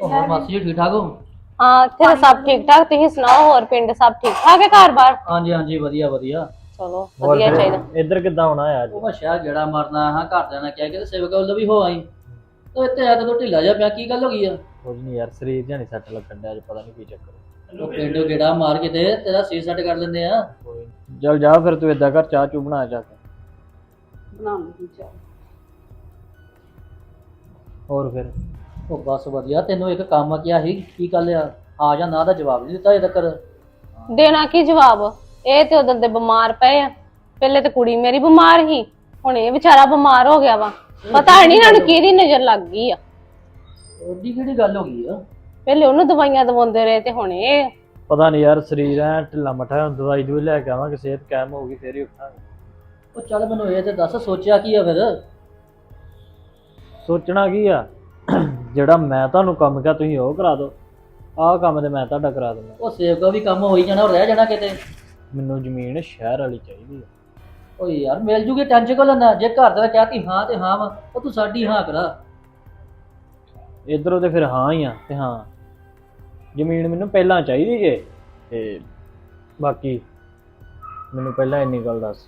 ਉਹ ਹੋਰ ਮਾਸੀ ਜੀ ਠੀਕ ਠਾਕ ਹੋ? ਹਾਂ ਇੱਥੇ ਤਾਂ ਸਭ ਠੀਕ ਠਾਕ? ਤੁਸੀਂ ਸੁਣਾਓ ਹੋਰ ਪਿੰਡ ਸਭ ਠੀਕ ਠਾਕ ਹੈ ਘਰ-ਬਾਰ ਹਾਂਜੀ ਹਾਂਜੀ ਵਧੀਆ ਵਧੀਆ। ਚਲੋ ਵਧੀਆ ਚਾਹੀਦਾ। ਇੱਧਰ ਕਿੱਦਾਂ ਆਉਣਾ ਆ ਅੱਜ? ਉਹ ਸ਼ਹਿਰ ਗੇੜਾ ਮਾਰਨਾ ਹਾਂ ਘਰਦਿਆਂ ਨੇ ਕਿਹਾ ਕਿ ਸੇਵਕ ਵੱਲੋਂ ਵੀ ਹੋ ਆਈ। ਉਹ ਇੱਥੇ ਆ ਤੂੰ ਢਿੱਲਾ ਜਾ ਪਿਆ ਕੀ ਗੱਲ ਹੋ ਗਈ ਆ? ਕੁਝ ਨਹੀਂ ਯਾਰ ਸਰੀਰ ਜਿਹਾ ਨਹੀਂ ਸੱਟ ਲੱਗਣ ਡਿਆ ਅੱਜ ਪਤਾ ਨਹੀਂ ਕੀ ਚੱਕਰ ਉਹ ਪਿੰਡੋਂ ਗੇੜਾ ਮਾਰ ਕੇ ਤੇ ਤੇਰਾ ਸੀਰ ਸੈੱਟ ਕਰ ਲੈਂਦੇ ਆ। ਕੋਈ ਨੀ। ਚੱਲ ਜਾ ਫਿਰ ਤੂੰ ਏਦਾਂ ਕਰ ਚਾਹ ਚੂ ਬਣਾ ਜਾ ਕੇ। ਬਣਾਉਂਦੀ ਚਾਹ। ਹੋਰ ਫਿਰ? ਉਹ ਬਸ ਵਧੀਆ ਤੈਨੂੰ ਇੱਕ ਕੰਮ ਕਿਹਾ ਸੀ ਕੀ ਗੱਲ ਆ? ਆ ਜਾਂ ਨਾ ਦਾ ਜਵਾਬ ਨਹੀਂ ਦਿੱਤਾ ਅਜੇ ਤੱਕ ਦੇਣਾ ਕੀ ਜਵਾਬ? ਇਹ ਤੇ ਉਦੋਂ ਦੇ ਬਿਮਾਰ ਪਏ ਆ। ਪਹਿਲੇ ਤੇ ਕੁੜੀ ਮੇਰੀ ਬਿਮਾਰ ਸੀ ਹੁਣ ਇਹ ਵਿਚਾਰਾ ਬਿਮਾਰ ਹੋ ਗਿਆ ਵਾ। ਪਤਾ ਨਹੀਂ ਇਹਨਾਂ ਨੂੰ ਕਿਹਦੀ ਨਜ਼ਰ ਲੱਗ ਗਈ ਆ। ਉਹਦੀ ਕਿਹੜੀ ਗੱਲ ਹੋ ਗਈ ਆ? ਪਹਿਲੇ ਉਹਨੂੰ ਦਵਾਈਆਂ ਦਵਾਉਂਦੇ ਰਹੇ ਤੇ ਹੁਣ ਇਹ ਪਤਾ ਨਹੀਂ ਯਾਰ ਸਰੀਰ ਐ ਢਿੱਲਾ ਮੱਠਾ ਹੁਣ ਦਵਾਈ ਦੂਈ ਲੈ ਕੇ ਆਵਾਂਗੇ ਸਿਹਤ ਕਾਇਮ ਹੋਊਗੀ ਫੇਰ ਹੀ ਉੱਠਾਂਗੇ। ਉਹ ਚੱਲ ਮੈਨੂੰ ਇਹ ਤੇ ਦੱਸ ਸੋਚਿਆ ਕੀ ਆ ਫਿਰ? ਸੋਚਣਾ ਕੀ ਆ? ਜਿਹੜਾ ਮੈਂ ਤੁਹਾਨੂੰ ਕੰਮ ਕਿਹਾ ਤੁਸੀਂ ਉਹ ਕਰਾ ਦਿਓ। ਆਹ ਕੰਮ ਤੇ ਮੈਂ ਤੁਹਾਡਾ ਕਰਾ ਦਿੰਦਾ। ਉਹ ਸੇਵਕਾ ਵੀ ਕੰਮ ਹੋਈ ਜਾਣਾ ਉਹ ਰਹਿ ਜਾਣਾ ਕਿਤੇ। ਮੈਨੂੰ ਜ਼ਮੀਨ ਸ਼ਹਿਰ ਵਾਲੀ ਚਾਹੀਦੀ ਆ। ਓ ਯਾਰ ਮਿਲ ਜੂਗੀ ਟੈਨਸ਼ਨ ਕੋ ਲੈਣਾ ਜੇ ਘਰ ਦਾ ਕਹਿਤੀ ਹਾਂ ਤੇ ਹਾਂ ਵਾ ਉਹ ਤੂੰ ਸਾਡੀ ਹਾਂ ਕਰਾ। ਇਧਰੋਂ ਤੇ ਫਿਰ ਹਾਂ ਹੀ ਆ ਤੇ ਹਾਂ। ਜ਼ਮੀਨ ਮੈਨੂੰ ਪਹਿਲਾਂ ਚਾਹੀਦੀ ਜੇ ਤੇ ਬਾਕੀ ਮੈਨੂੰ ਪਹਿਲਾਂ ਇੰਨੀ ਗੱਲ ਦੱਸ।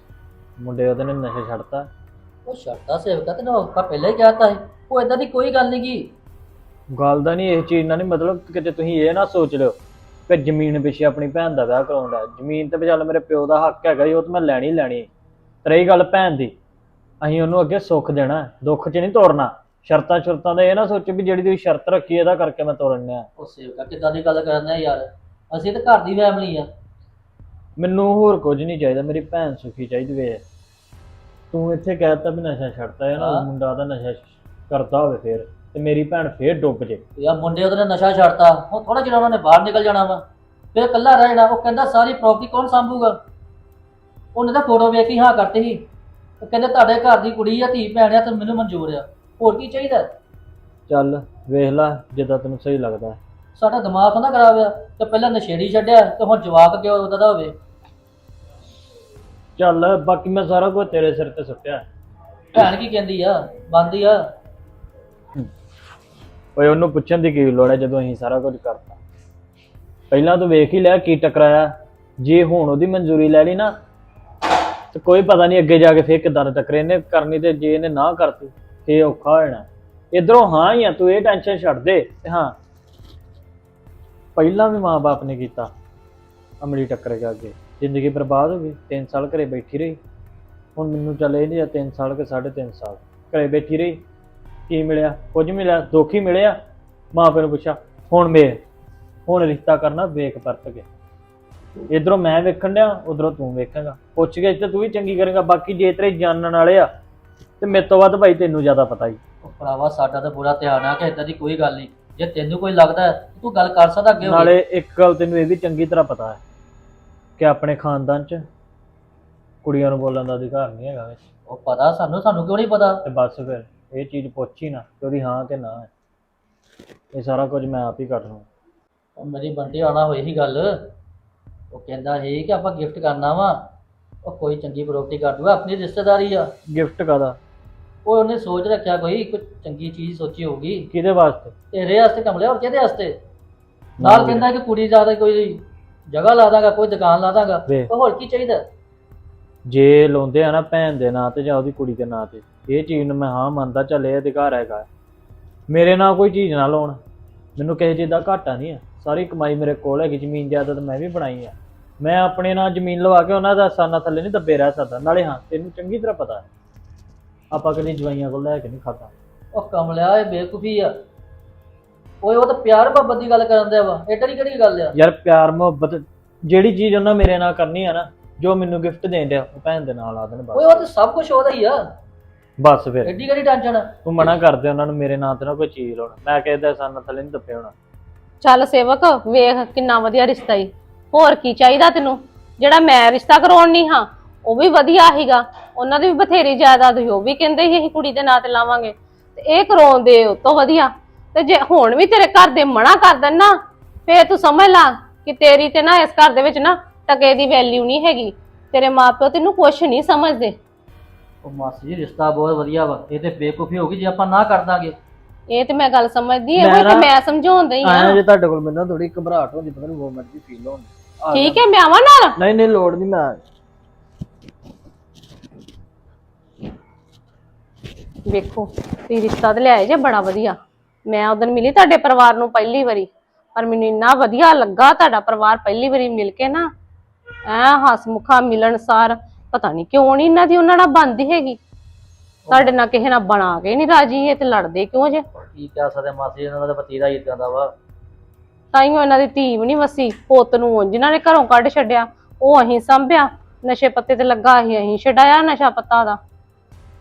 ਮੁੰਡੇ ਉਹਦੇ ਨੇ ਨਸ਼ਾ ਛੱਡਤਾ। ਉਹ ਸ਼ਰਤਾ ਸੇਵਕਾ ਤੈਨੂੰ ਆਪਾਂ ਪਹਿਲਾਂ ਹੀ ਕਹਿਤਾ ਸੀ। ਉਹ ਇਦਾਂ ਦੀ ਕੋਈ ਗੱਲ ਨਹੀਂ ਗੀ ਗੱਲ ਦਾ ਨਹੀਂ ਇਸ ਚੀਜ਼ ਨਾਲ ਨਹੀਂ ਮਤਲਬ ਕਿਤੇ ਤੁਸੀਂ ਇਹ ਨਾ ਸੋਚ ਲਿਓ ਕਿ ਜ਼ਮੀਨ ਪਿੱਛੇ ਆਪਣੀ ਭੈਣ ਦਾ ਵਿਆਹ ਕਰਾਉਂਦਾ ਜ਼ਮੀਨ ਤੇ ਚੱਲ ਮੇਰੇ ਪਿਓ ਦਾ ਹੱਕ ਹੈਗਾ ਜੀ ਉਹ ਤਾਂ ਮੈਂ ਲੈਣੀ ਹੀ ਲੈਣੀ ਹੈ। ਤੇ ਰਹੀ ਗੱਲ ਭੈਣ ਦੀ ਅਸੀਂ ਉਹਨੂੰ ਅੱਗੇ ਸੁੱਖ ਦੇਣਾ ਹੈ, ਦੁੱਖ 'ਚ ਨਹੀਂ ਤੋਰਨਾ ਸ਼ਰਤਾਂ ਸ਼ਰਤਾਂ ਦਾ ਇਹ ਨਾ ਸੋਚੋ ਵੀ ਜਿਹੜੀ ਤੁਸੀਂ ਸ਼ਰਤ ਰੱਖੀ ਇਹਦਾ ਕਰਕੇ ਮੈਂ ਤੋਰਨਾ ਹੈ। ਉਹ ਸੇਵਕਾ ਕਿੱਦਾਂ ਦੀ ਗੱਲ ਕਰਨਾ ਯਾਰ ਅਸੀਂ ਤਾਂ ਘਰ ਦੀ ਫੈਮਿਲੀ ਆ ਮੈਨੂੰ ਹੋਰ ਕੁਝ ਨਹੀਂ ਚਾਹੀਦਾ ਮੇਰੀ ਭੈਣ ਸੁਖੀ ਚਾਹੀਦੀ ਵੇ ਤੂੰ ਇੱਥੇ ਕਹਿਤਾ ਵੀ ਨਸ਼ਾ ਛੱਡਤਾ ਹੈ ਨਾ ਹਾਂ। ਮੁੰਡਾ ਦਾ ਨਸ਼ਾ ਕਰਦਾ ਹੋਵੇ ਫੇਰ ਤੇ ਮੇਰੀ ਭੈਣ ਫੇਰ ਡੁੱਬ ਜੇ। ਯਾਰ ਮੁੰਡੇ ਉਹਦੇ ਨੇ ਨਸ਼ਾ ਛੱਡਤਾ ਉਹ ਥੋੜਾ ਜਿਹਾ ਉਹਨਾਂ ਨੇ ਬਾਹਰ ਨਿਕਲ ਜਾਣਾ ਵਾ ਫਿਰ ਇਕੱਲਾ ਰਹਿ ਜਾਣਾ ਉਹ ਕਹਿੰਦਾ ਸਾਰੀ ਪ੍ਰਾਪਰਟੀ ਕੌਣ ਸੰਭੂਗਾ? ਉਹਨੇ ਤਾਂ ਫੋਟੋ ਵੇਖ ਕੇ ਹੀ ਹਾਂ ਕਰਤੀ ਸੀ। ਉਹ ਕਹਿੰਦੇ ਤੁਹਾਡੇ ਘਰ ਦੀ ਕੁੜੀ ਆ ਧੀ ਭੈਣ ਆ ਤੇ ਮੈਨੂੰ ਮਨਜ਼ੂਰ ਆ। ਹੋਰ ਕੀ ਚਾਹੀਦਾ? ਚੱਲ ਵੇਖ ਲੈ ਜਿੱਦਾਂ ਤੈਨੂੰ ਸਹੀ ਲੱਗਦਾ। ਹੈ। ਸਾਡਾ ਦਿਮਾਗ ਤਾਂ ਨਾ ਖਰਾਬ ਆ ਤੇ ਪਹਿਲਾਂ ਨਸ਼ੇੜੀ ਛੱਡਿਆ ਤੇ ਹੁਣ ਜਵਾਕ ਕਿਉਂ ਉਹਦਾ ਦਾ ਹੋਵੇ? ਚੱਲ ਬਾਕੀ ਮੈਂ ਸਾਰਾ ਕੁਝ ਤੇਰੇ ਸਿਰ ਤੇ ਸੁੱਟਿਆ। ਭੈਣ ਕੀ ਕਹਿੰਦੀ ਆ? ਬੰਦੀ ਆ? ਓਏ, ਉਹਨੂੰ ਪੁੱਛਣ ਦੀ ਕੀ ਲੋੜ ਹੈ ਜਦੋਂ ਅਸੀਂ ਸਾਰਾ ਕੁਝ ਕਰਤਾ? ਪਹਿਲਾਂ ਤੂੰ ਵੇਖ ਹੀ ਲੈ ਕੀ ਟਕਰਾਇਆ। ਜੇ ਹੁਣ ਉਹਦੀ ਮਨਜ਼ੂਰੀ ਲੈ ਲਈ ਨਾ, ਤੇ ਕੋਈ ਪਤਾ ਨਹੀਂ ਅੱਗੇ ਜਾ ਕੇ ਫੇਰ ਕਿੱਦਾਂ ਦਾ ਟੱਕਰੇ। ਕਰਨੀ ਤੇ ਜੇ ਇਹਨੇ ਨਾ ਕਰਤੀ, ਫੇਰ ਔਖਾ ਹੋ ਜਾਣਾ। ਇਧਰੋਂ ਹਾਂ ਹੀ ਆ, ਤੂੰ ਇਹ ਟੈਨਸ਼ਨ ਛੱਡ ਦੇ। ਤੇ ਹਾਂ, ਪਹਿਲਾਂ ਵੀ ਮਾਂ-ਬਾਪ ਨੇ ਕੀਤਾ, ਅਮਲੀ ਟੱਕਰ ਗਿਆ ਅੱਗੇ। ਜ਼ਿੰਦਗੀ ਬਰਬਾਦ ਹੋ ਗਈ 3 ਸਾਲ ਘਰੇ ਬੈਠੀ ਰਹੀ। ਹੁਣ ਮੈਨੂੰ ਚੱਲ ਇਹ ਨਹੀਂ ਆ 3 ਸਾਲ ਕੇ 3.5 ਸਾਲ ਘਰੇ ਬੈਠੀ ਰਹੀ। ਕੀ ਮਿਲਿਆ? ਕੁਝ ਮਿਲਿਆ? ਦੁੱਖ ਹੀ ਮਿਲਿਆ? ਮਾਂ ਪਿਓ ਨੂੰ ਪੁੱਛਿਆ ਹੁਣ ਮੇ ਹੁਣ ਰਿਸ਼ਤਾ ਕਰਨਾ ਵੇਖ ਪਰਤ ਕੇ। ਇਧਰੋਂ ਮੈਂ ਵੇਖਣ ਡਿਆ ਉਧਰੋਂ ਤੂੰ ਵੇਖੇਗਾ। ਪੁੱਛ ਕੇ ਤੇ ਤੂੰ ਵੀ ਚੰਗੀ ਕਰੇਗਾ ਬਾਕੀ ਜੇ ਤੇਰੇ ਜਾਣਨ ਵਾਲੇ ਆ ਤੇ ਮੇਰੇ ਤੋਂ ਵੱਧ ਭਾਈ ਤੈਨੂੰ ਜ਼ਿਆਦਾ ਪਤਾ ਹੀ ਉਹ ਭਰਾਵਾ ਸਾਡਾ ਤਾਂ ਪੂਰਾ ਧਿਆਨ ਆ ਕਿ ਇਦਾਂ ਦੀ ਕੋਈ ਗੱਲ ਨਹੀਂ। ਜੇ ਤੈਨੂੰ ਕੋਈ ਲੱਗਦਾ ਤੂੰ ਗੱਲ ਕਰ ਸਕਦਾ ਅੱਗੇ। ਨਾਲੇ ਇੱਕ ਗੱਲ ਤੈਨੂੰ ਇਹ ਵੀ ਚੰਗੀ ਤਰ੍ਹਾਂ ਪਤਾ ਹੈ ਕਿ ਆਪਣੇ ਖਾਨਦਾਨ 'ਚ ਕੁੜੀਆਂ ਨੂੰ ਬੋਲਣ ਦਾ ਅਧਿਕਾਰ ਨਹੀਂ ਹੈਗਾ ਵਿੱਚ। ਉਹ ਪਤਾ ਸਾਨੂੰ ਸਾਨੂੰ ਕਿਉਂ ਨਹੀਂ ਪਤਾ? ਤੇ ਬਸ ਫਿਰ। ਇਹ ਚੀਜ਼ ਪੁੱਛ ਨਾ ਕਿ ਉਹਦੀ ਹਾਂ ਕਿ ਨਾ ਹੈ। ਇਹ ਸਾਰਾ ਕੁਝ ਮੈਂ ਆਪ ਹੀ ਕਰ ਲਵਾਂ ਉਹ ਮੇਰੀ ਬੰਟੀ ਆਣਾ ਹੋਈ ਹੀ ਗੱਲ। ਉਹ ਕਹਿੰਦਾ ਸੀ ਕਿ ਆਪਾਂ ਗਿਫਟ ਕਰਨਾ ਵਾ। ਉਹ ਕੋਈ ਚੰਗੀ ਪ੍ਰਾਪਰਟੀ ਕਰ ਦੂਗਾ ਆਪਣੀ ਰਿਸ਼ਤੇਦਾਰੀ ਆ। ਗਿਫਟ ਕਾਦਾ ਉਹ ਉਹਨੇ ਸੋਚ ਰੱਖਿਆ ਕੋਈ ਕੋਈ ਚੰਗੀ ਚੀਜ਼ ਸੋਚੀ ਹੋਊਗੀ। ਕਿਹਦੇ ਵਾਸਤੇ? ਤੇਰੇ ਵਾਸਤੇ ਕਮਲੇ ਹੋਰ ਕਿਹਦੇ ਵਾਸਤੇ? ਨਾਲ ਕਹਿੰਦਾ ਕਿ ਕੁੜੀ ਜ਼ਿਆਦਾ ਕੋਈ ਜਗ੍ਹਾ ਲਾ ਦਾਂਗਾ ਕੋਈ ਦੁਕਾਨ ਲਾ ਦਾਂਗਾ। ਉਹ ਹੋਰ ਕੀ ਚਾਹੀਦਾ? ਜੇ ਲਾਉਂਦੇ ਆ ਨਾ ਭੈਣ ਦੇ ਨਾਂ ਤੇ ਜਾਂ ਉਹਦੀ ਕੁੜੀ ਦੇ ਨਾਂ ਤੇ ਇਹ ਚੀਜ਼ ਨੂੰ ਮੈਂ ਹਾਂ ਮੰਨਦਾ ਚੱਲ ਇਹ ਅਧਿਕਾਰ ਹੈਗਾ। ਮੇਰੇ ਨਾਲ ਕੋਈ ਚੀਜ਼ ਨਾ ਲਾਉਣ। ਮੈਨੂੰ ਕਿਸੇ ਚੀਜ਼ ਦਾ ਘਾਟਾ ਨਹੀਂ ਆ। ਸਾਰੀ ਕਮਾਈ ਮੇਰੇ ਕੋਲ ਹੈਗੀ ਜ਼ਮੀਨ ਜਾਇਦਾਦ ਮੈਂ ਵੀ ਬਣਾਈ ਆ। ਮੈਂ ਆਪਣੇ ਨਾਲ ਜ਼ਮੀਨ ਲਵਾ ਕੇ ਉਹਨਾਂ ਦਾ ਸਾਨਾ ਥੱਲੇ ਨਹੀਂ ਦੱਬੇ ਰਹਿ ਸਕਦਾ। ਨਾਲੇ ਹਾਂ ਤੈਨੂੰ ਚੰਗੀ ਤਰ੍ਹਾਂ ਪਤਾ ਹੈ। ਆਪਾਂ ਕਦੀ ਜਵਾਈਆਂ ਕੋਲ ਲੈ ਕੇ ਨਹੀਂ ਖਾਦਾ ਉਹ ਕਮਲਿਆ ਇਹ ਬੇਵਕੂਫੀ ਆ। ਓਏ ਉਹ ਤਾਂ ਪਿਆਰ ਮੁਹੱਬਤ ਦੀ ਗੱਲ ਕਰਨ ਦਿਆ ਵਾ। ਇਹ ਕਿਹੜੀ ਕਿਹੜੀ ਗੱਲ ਆ? ਯਾਰ ਪਿਆਰ ਮੁਹੱਬਤ ਜਿਹੜੀ ਚੀਜ਼ ਉਹਨਾਂ ਮੇਰੇ ਨਾਲ ਕਰਨੀ ਆ ਨਾ ਜੋ ਮੈਨੂੰ ਗਿਫਟ ਦੇਣ ਡਿਆ ਉਹ ਭੈਣ ਦੇ ਨਾਲ ਆ ਦੇਣ ਓਏ ਬਸ ਉਹ ਤਾਂ ਸਭ ਕੁਝ ਉਹਦਾ ਹੀ ਆ। ਬਸ ਫਿਰ। ਐਡੀ ਕਿਹੜੀ ਟੈਨਸ਼ਨ ਆ? ਤੂੰ ਮਨਾ ਕਰਦੇ ਉਹਨਾਂ ਨੂੰ ਮੇਰੇ ਨਾਂ ਤੇ ਨਾ ਕੋਈ ਚੀਜ਼ ਲਾਉਣਾ। ਮੈਂ ਕਿਸੇ ਦਾ ਸਾਨਾ ਥੱਲੇ ਨਹੀਂ ਦੱਬੇ ਹੋਣਾ। ਚੱਲ ਸੇਵਕ ਵੇਖ ਕਿੰਨਾ ਵਧੀਆ ਰਿਸ਼ਤਾ ਈ। ਹੋਰ ਕੀ ਚਾਹੀਦਾ ਤੈਨੂੰ? ਜਿਹੜਾ ਮੈਂ ਰਿਸ਼ਤਾ ਕਰਾਉਣ ਨਹੀਂ ਹਾਂ ਉਹ ਵੀ ਵਧੀਆ ਸੀਗਾ। ਉਹਨਾਂ ਦੀ ਵੀ ਬਥੇਰੀ ਜਾਇਦਾਦ ਸੀ ਉਹ ਵੀ ਕਹਿੰਦੇ ਸੀ ਅਸੀਂ ਕੁੜੀ ਦੇ ਨਾਂ ਤੇ ਲਾਵਾਂਗੇ। ਤੇ ਇਹ ਕਰਾਉਂਦੇ ਉਹ ਤੋਂ ਵਧੀਆ। ਤੇ ਜੇ ਹੁਣ ਵੀ ਤੇਰੇ ਘਰ ਦੇ ਮਨਾ ਕਰ ਦੇਣ ਨਾ ਫੇਰ ਤੂੰ ਸਮਝ ਲਾ ਕਿ ਤੇਰੀ ਤੇ ਨਾ ਇਸ ਘਰ ਦੇ ਵਿੱਚ ਨਾ ਟਕੇ ਦੀ ਵੈਲਿਊ ਨਹੀਂ ਹੈਗੀ। ਤੇਰੇ ਮਾਪਿਓ ਤੈਨੂੰ ਕੁਛ ਨਹੀਂ ਸਮਝਦੇ। ਉਹ ਮਾਸੀ ਜੀ ਰਿਸ਼ਤਾ ਬਹੁਤ ਵਧੀਆ ਵਾ। ਇਹ ਤੇ ਬੇਵਕੂਫੀ ਹੋ ਗਈ ਜੇ ਆਪਾਂ ਨਾ ਕਰ ਦਾਂਗੇ। ਇਹ ਤੇ ਮੈਂ ਗੱਲ ਸਮਝਦੀ ਇਹੋ ਮੈਂ ਤੇ ਮੈਂ ਸਮਝਾਉਂਦਾ ਹੀ ਆਇਆ ਆ ਜੇ ਤੁਹਾਡੇ ਕੋਲ ਮੈਨੂੰ ਥੋੜੀ ਘਬਰਾਹਟ ਹੁੰਦੀ ਪਤਾ ਨਹੀਂ ਮੂਵਮੈਂਟ ਦੀ ਫੀਲ ਆ ਗਿਆ। ਠੀਕ ਹੈ ਮੈਂ ਆਵਾਂ ਨਾਲ? ਨਹੀਂ ਨਹੀਂ ਲੋੜ ਨਹੀਂ ਮੈਂ ਵੇਖੋ ਤੁਸੀਂ ਰਿਸ਼ਤਾ ਤੇ ਲਿਆਏ ਜੇ ਬੜਾ ਵਧੀਆ। ਮੈਂ ਉਦੋਂ ਮਿਲੀ ਤੁਹਾਡੇ ਪਰਿਵਾਰ ਨੂੰ ਪਹਿਲੀ ਵਾਰੀ ਪਰ ਮੈਨੂੰ ਇੰਨਾ ਵਧੀਆ ਲੱਗਾ ਤੁਹਾਡਾ ਪਰਿਵਾਰ ਪਹਿਲੀ ਵਾਰੀ ਮਿਲ ਕੇ ਨਾ। ਐ ਹਸਮੁਖਾ ਮਿਲਣਸਾਰ ਪਤਾ ਨਹੀਂ ਕਿਉਂ ਨਹੀਂ ਇਹਨਾਂ ਦੀ ਉਹਨਾਂ ਨਾਲ ਬਣਦੀ ਹੈਗੀ। ਤੁਹਾਡੇ ਨਾਲ ਕਿਸੇ ਨਾਲ ਬਣਾ ਕੇ ਨਹੀਂ ਰਾਜੀ ਇਹ ਤੇ ਲੜਦੇ ਕਿਉਂ ਜੇ? ਕੀ ਕਹਿ ਸਕਦੇ ਮਾਸੀ ਇਹਨਾਂ ਦਾ ਵਤੀਰਾ ਹੀ ਇਦਾਂ ਦਾ ਵਾ। ਤਾਈਓ ਇਹਨਾਂ ਦੀ ਧੀ ਵੀ ਨਹੀਂ ਵਸੀ ਪੁੱਤ ਨੂੰ ਉਂਝ ਇਹਨਾਂ ਨੇ ਘਰੋਂ ਕੱਢ ਛੱਡਿਆ ਉਹ ਅਹੀਂ ਸੰਭਿਆ। ਨਸ਼ੇ ਪੱਤੇ ਤੇ ਲੱਗਾ ਸੀ ਅਹੀਂ ਛਡਾਇਆ ਨਸ਼ਾ ਪੱਤਾ ਦਾ।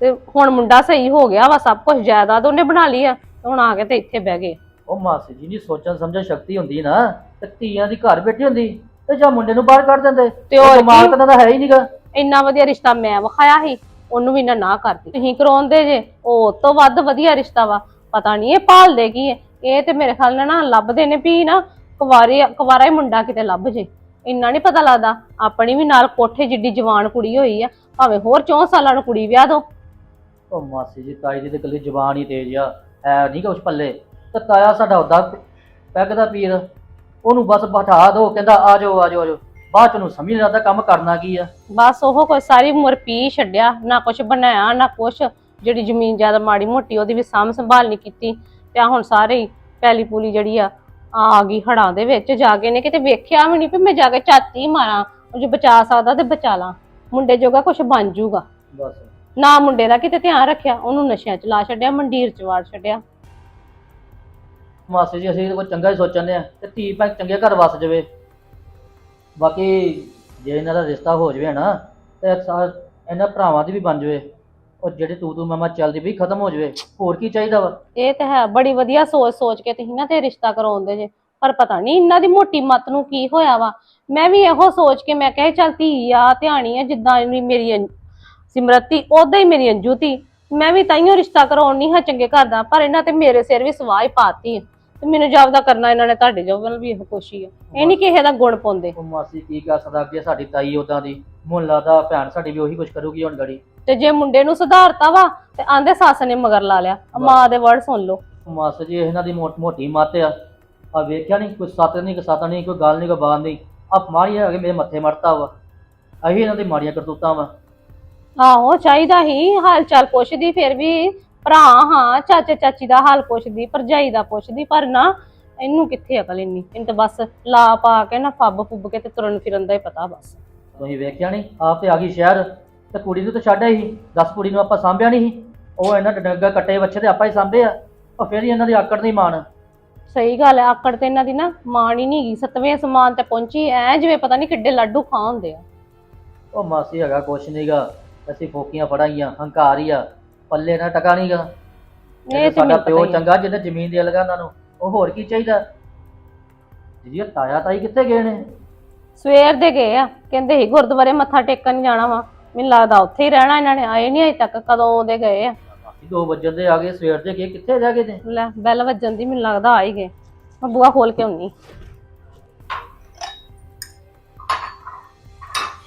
ਤੇ ਹੁਣ ਮੁੰਡਾ ਸਹੀ ਹੋ ਗਿਆ ਵਾ ਸਭ ਕੁਝ ਜਾਇਦਾਦ ਉਹਨੇ ਬਣਾ ਲਈ ਆ ਤੇ ਹੁਣ ਆ ਕੇ ਤੇ ਇੱਥੇ ਬਹਿ ਗਏ। ਉਹ ਮਾਸੀ ਜੀ ਦੀ ਸੋਚਣ ਸਮਝਣ ਸ਼ਕਤੀ ਹੁੰਦੀ ਨਾ ਤੇ ਧੀਆਂ ਦੀ ਘਰ ਬੈਠੀ ਹੁੰਦੀ। ਤੇ ਜਾਂ ਮੁੰਡੇ ਨੂੰ ਬਾਹਰ ਕੱਢ ਦਿੰਦੇ? ਤੇ ਹੋਰ ਕੀ? ਇਹਨਾਂ ਦਾ ਹੈ ਹੀ ਨਹੀਂਗਾ ਇੰਨਾ ਵਧੀਆ ਰਿਸ਼ਤਾ ਮੈਂ ਵਿਖਾਇਆ ਸੀ ਉਹਨੂੰ ਵੀ ਨਾ ਨਾ ਕਰਦੀ। ਤੁਸੀਂ ਕਰਾਉਂਦੇ ਜੇ ਉਹ ਤੋਂ ਵੱਧ ਵਧੀਆ ਰਿਸ਼ਤਾ ਵਾ। ਪਤਾ ਨਹੀਂ ਇਹ ਭਾਲਦੇ ਕੀ ਹੈ ਇਹ ਤੇ ਮੇਰੇ ਖਿਆਲ ਨਾਲ ਨਾ ਲੱਭਦੇ ਨੇ ਵੀ ਨਾ ਕੁਵਾਰੇ ਕੁਵਾਰਾ ਹੀ ਮੁੰਡਾ ਕਿਤੇ ਲੱਭ ਜੇ। ਇੰਨਾ ਨਹੀਂ ਪਤਾ ਲੱਗਦਾ ਆਪਣੀ ਵੀ ਨਾਲ ਕੋਠੇ ਜਿੱਡੀ ਜਵਾਨ ਕੁੜੀ ਹੋਈ ਆ। ਭਾਵੇਂ ਹੋਰ 4 ਸਾਲਾਂ ਨੂੰ ਕੁੜੀ ਵਿਆਹ ਦੋ। ਉਹ ਮਾਸੀ ਜੀ ਤਾਈ ਦੀ ਤੇ ਇਕੱਲੀ ਜ਼ਬਾਨ ਹੀ ਤੇਜ਼ ਆ। ਹੈ ਨਹੀਂ ਕੁਛ ਪੱਲੇ। ਤੇ ਤਾਇਆ ਸਾਡਾ ਉਹਦਾ ਪੈਗ ਦਾ ਪੀਰ। ਉਹਨੂੰ ਬਸ ਬਿਠਾ ਦੋ ਕਹਿੰਦਾ ਆ ਜਾਓ ਆ ਜਾਓ ਆ ਜਾਓ। ਬਾਅਦ ਚ ਉਹਨੂੰ ਸਮਝ ਨਹੀਂ ਲੱਗਦਾ ਕੰਮ ਕਰਨਾ ਕੀ ਆ। ਬਸ ਉਹ ਕੋਈ ਸਾਰੀ ਉਮਰ ਪੀ ਛੱਡਿਆ ਨਾ ਕੁਛ ਬਣਾਇਆ ਨਾ ਕੁਛ। ਜਿਹੜੀ ਜ਼ਮੀਨ ਜ਼ਿਆਦਾ ਮਾੜੀ ਮੋਟੀ ਉਹਦੀ ਵੀ ਸਾਂਭ ਸੰਭਾਲ ਨਹੀਂ ਕੀਤੀ। ਤੇ ਆਹ ਹੁਣ ਸਾਰੇ ਹੀ ਪੈਲੀ ਪੂਲੀ ਜਿਹੜੀ ਆ ਆ ਗਈ ਹੜਾਂ ਦੇ ਵਿੱਚ। ਜਾ ਕੇ ਨੇ ਕਿਤੇ ਵੇਖਿਆ ਵੀ ਨਹੀਂ ਵੀ ਮੈਂ ਜਾ ਕੇ ਝਾਤੀ ਮਾਰਾਂ ਉਹ ਜੇ ਬਚਾ ਸਕਦਾ ਤੇ ਬਚਾ ਲਾਂ। ਮੁੰਡੇ ਜੋਗਾ ਕੁਛ ਬਣ ਜੂਗਾ। ਬਸ। ਨਾ ਮੁੰਡੇ ਦਾ ਕਿਤੇ ਧਿਆਨ ਰੱਖਿਆ ਉਹਨੂੰ ਨਸ਼ਿਆਂ 'ਚ ਲਾ ਛੱਡਿਆ ਮੰਡੀਰ 'ਚ ਵਾੜ ਛੱਡਿਆ। ਮਾਸੀ ਜੀ, ਅਸੀਂ ਕੋਈ ਚੰਗਾ ਹੀ ਸੋਚਣਦੇ ਆ ਤੇ ਧੀ ਭੈਣ ਚੰਗੇ ਘਰ ਵਸ ਜਾਵੇ। ਬਾਕੀ ਜੇ ਇਹਨਾਂ ਦਾ ਰਿਸ਼ਤਾ ਹੋ ਜਾਵੇ ਨਾ, ਤੇ ਸਾ- ਇਹਨਾਂ ਭਰਾਵਾਂ ਦੀ ਵੀ ਬਣ ਜਾਵੇ। ਉਹ ਜਿਹੜੇ ਤੂੰ ਤੂੰ ਮਾਮਾ ਚੱਲਦੀ ਵੀ ਖਤਮ ਹੋ ਜਾਵੇ। ਹੋਰ ਕੀ ਚਾਹੀਦਾ ਵਾ? ਇਹ ਤਾਂ ਹੈ, ਬੜੀ ਵਧੀਆ ਸੋਚ ਸੋਚ ਕੇ ਤੁਸੀਂ ਨਾ ਤੇ ਰਿਸ਼ਤਾ ਕਰਾਉਂਦੇ ਜੇ। ਪਰ ਪਤਾ ਨਹੀਂ ਇਹਨਾਂ ਦੀ ਮੋਟੀ ਮੱਤ ਨੂੰ ਕੀ ਹੋਇਆ ਵਾ। ਮੈਂ ਵੀ ਇਹੋ ਸੋਚ ਕੇ ਮੈਂ ਕਹੇ, ਚੱਲ ਧੀ ਆ, ਧਿਆਣੀ ਆ, ਜਿੱਦਾਂ ਵੀ ਮੇਰੀ ਅੰਜ- ਸਿਮਰਤੀ ਉਦਾਂ ਹੀ ਮੇਰੀ ਅੰਜੂ ਧੀ। ਮੈਂ ਵੀ ਤਾਈਓ ਰਿਸ਼ਤਾ ਕਰਾਉਣ ਨਹੀਂ ਹਾਂ ਚੰਗੇ ਘਰ ਦਾ, ਪਰ ਇਹਨਾਂ ਤੇ ਮੇਰੇ ਸਿਰ ਵੀ ਸਵਾਹ ਹੀ ਪਾਤੀ ਆ। ਤੇ ਮੈਨੂੰ ਜਾਪਦਾ ਕਰਨਾ ਇਹਨਾਂ ਨੇ ਤੁਹਾਡੇ ਜੋ ਵੱਲ ਵੀ ਇਹੋ ਕੋਸ਼ੀ ਆ। ਇਹ ਨਹੀਂ ਕਿਸੇ ਦਾ ਗੁਣ ਪਾਉਂਦੇ। ਉਹ ਮਾਸੀ ਕੀ ਕਰ ਸਕਦਾ ਅੱਗੇ ਸਾਡੀ ਤਾਈ ਉਦਾਂ ਦੀ। ਮੁੱਲਾ ਦਾ ਭੈਣ ਸਾਡੀ ਵੀ ਉਹੀ ਕੁਝ ਕਰੂਗੀ ਹੁਣ ਗੜੀ। ਤੇ ਜੇ ਮੁੰਡੇ ਨੂੰ ਸੁਧਾਰਤਾ ਵਾ ਤੇ ਆਂਦੇ ਸੱਸ ਨੇ ਮਗਰ ਲਾ ਲਿਆ। ਮਾਂ ਦੇ ਵਰਡ ਸੁਣ ਲਓ। ਮਾਸੀ ਜੀ ਇਹਨਾਂ ਦੀ ਮੋ- ਮੋਟੀ ਮੱਤ ਆ। ਆ ਵੇਖਿਆ ਨਹੀਂ ਕੋਈ ਸੱਤ ਨਹੀਂ ਕੋਈ ਸੱਤ ਨਹੀਂ ਕੋਈ ਗੱਲ ਨਹੀਂ ਕੋਈ ਬਾਤ ਨਹੀਂ ਆ ਮਾਰੀ ਆ ਕੇ ਮੇਰੇ ਮੱਥੇ ਮੜਤਾ ਵਾ। ਅਹੀ ਇਹਨਾਂ ਦੀ ਮਾੜੀਆਂ ਕਰਤੂਤਾਂ ਵਾ। ਆਹੋ ਚਾਹੀਦਾ ਹੀ। ਹਾਲ ਚਾਲ ਪੁੱਛਦੀ ਫਿਰ ਵੀ ਭਰਾ ਹਾਂ ਚਾਚੇ ਚਾਚੀ ਦਾ ਹਾਲ ਪੁੱਛਦੀ ਭਰਜਾਈ ਦਾ ਪੁੱਛਦੀ ਪਰ ਨਾ ਇਹਨੂੰ ਕਿੱਥੇ ਅਕਲ ਇੰਨੀ? ਇਹਨੂੰ ਤਾਂ ਬਸ ਲਾ ਪਾ ਕੇ ਨਾ ਫੱਬ ਫੁੱਬ ਕੇ ਤੇ ਤੁਰਨ ਫਿਰਨ ਦਾ ਹੀ ਪਤਾ ਬਸ। ਤੁਸੀਂ ਵੇਖਿਆ ਨਹੀਂ ਆਪ ਤੇ ਆ ਗਈ ਸ਼ਹਿਰ। ਤੇ ਕੁੜੀ ਨੂੰ ਤਾਂ ਛੱਡਿਆ ਹੀ 10 ਕੁੜੀ ਨੂੰ ਆਪਾਂ ਸਾਂਭਿਆ ਨਹੀਂ ਸੀ। ਉਹ ਇਹਨਾਂ ਡੰਗਾ ਕੱਟੇ ਬੱਚੇ ਤੇ ਆਪਾਂ ਹੀ ਸਾਂਭੇ ਆ। ਉਹ ਫਿਰ ਹੀ ਇਹਨਾਂ ਦੀ ਆਕੜ ਨਹੀਂ ਮਾਣ। ਸਹੀ ਗੱਲ ਹੈ ਆਕੜ ਤੇ ਇਹਨਾਂ ਦੀ ਨਾ ਮਾਣ ਹੀ ਨਹੀਂ ਗਈ ਸਤਵੇਂ ਅਸਮਾਨ ਤੇ ਪਹੁੰਚੀ ਐ ਜਿਵੇਂ ਪਤਾ ਨਹੀਂ ਕਿੱਡੇ ਲੱਡੂ ਖਾ ਹੁੰਦੇ ਆ। ਉਹ ਮਾਸੀ ਹੈਗਾ ਕੁਛ ਨਹੀਂਗਾ ਅਸੀਂ ਫੋਕੀਆਂ ਫੜਾਈਆਂ ਹੰਕਾਰ ਹੀ ਆ। ਪੱਲੇ ਨਾ ਟਕਾ ਨਹੀਂਗਾ ਇਹ ਤੇ ਸਾਡਾ ਮੈਨੂੰ ਪਿਓ ਪਤਾ ਹੀ ਆ। ਚੰਗਾ ਜਿਹਨੇ ਜ਼ਮੀਨ ਦੇ ਲਗਾ ਉਹਨਾਂ ਨੂੰ ਉਹ ਹੋਰ ਕੀ ਚਾਹੀਦਾ? ਜੀ ਇਹ ਤਾਇਆ ਤਾਈ ਕਿੱਥੇ ਗਏ ਨੇ? ਸਵੇਰ ਦੇ ਗਏ ਆ। ਕਹਿੰਦੇ ਸੀ ਗੁਰਦੁਆਰੇ ਮੱਥਾ ਟੇਕਣ ਜਾਣਾ ਵਾ। ਮੈਨੂੰ ਲੱਗਦਾ ਉੱਥੇ ਹੀ ਰਹਿਣਾ ਇਹਨਾਂ ਨੇ ਆਏ ਨਹੀਂ ਅਜੇ ਤੱਕ ਕਦੋਂ ਦੇ ਗਏ ਆ। ਮਾਸੀ ਦੋ ਵਜਣ ਦੇ ਆ ਗਏ ਸਵੇਰ ਦੇ ਗਏ ਕਿੱਥੇ ਰਹਿ ਗਏ ਨੇ? ਲੈ ਬੈਲ ਵੱਜਣ ਦੀ ਮੈਨੂੰ ਲੱਗਦਾ ਆ ਹੀ ਗਏ। ਮੈਂ ਬੂਆ ਖੋਲ ਕੇ ਆਉਣੀ।